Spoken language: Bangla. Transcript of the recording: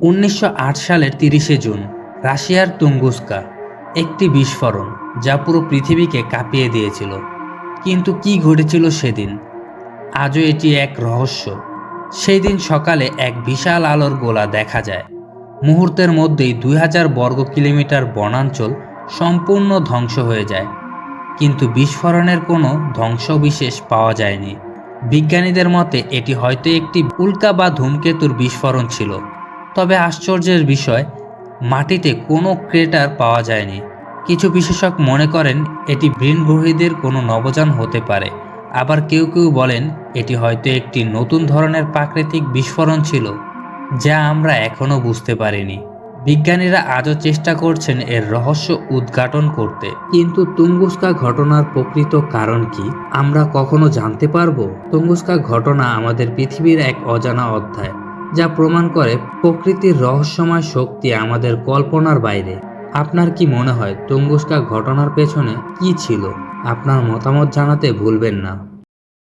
উনিশশো আট সালের তিরিশে জুন, রাশিয়ার তুঙ্গুস্কা, একটি বিস্ফোরণ যা পুরো পৃথিবীকে কাঁপিয়ে দিয়েছিল। কিন্তু কি ঘটেছিল সেদিন? আজও এটি এক রহস্য। সেই দিন সকালে এক বিশাল আলোর গোলা দেখা যায়। মুহূর্তের মধ্যেই দুই হাজার বর্গ কিলোমিটার বনাঞ্চল সম্পূর্ণ ধ্বংস হয়ে যায়। কিন্তু বিস্ফোরণের কোনো ধ্বংসবিশেষ পাওয়া যায়নি। বিজ্ঞানীদের মতে এটি হয়তো একটি উল্কা বা ধূমকেতুর বিস্ফোরণ ছিল। তবে আশ্চর্যের বিষয়, মাটিতে কোনো ক্রেটার পাওয়া যায়নি। কিছু বিশেষজ্ঞ মনে করেন, এটি বৃণগ্রহীদের কোনো নবযান হতে পারে। আবার কেউ কেউ বলেন, এটি হয়তো একটি নতুন ধরনের প্রাকৃতিক বিস্ফোরণ ছিল, যা আমরা এখনও বুঝতে পারিনি। বিজ্ঞানীরা আজও চেষ্টা করছেন এর রহস্য উদ্ঘাটন করতে। কিন্তু তুঙ্গুস্কা ঘটনার প্রকৃত কারণ কি, আমরা কখনো জানতে পারব? তুঙ্গুস্কা ঘটনা আমাদের পৃথিবীর এক অজানা অধ্যায়। যা প্রমাণ করে প্রকৃতির রহস্যময় শক্তি আমাদের কল্পনার বাইরে। আপনার কি মনে হয় তুঙ্গুস্কা ঘটনার পেছনে কি ছিল? আপনার মতামত জানাতে ভুলবেন না।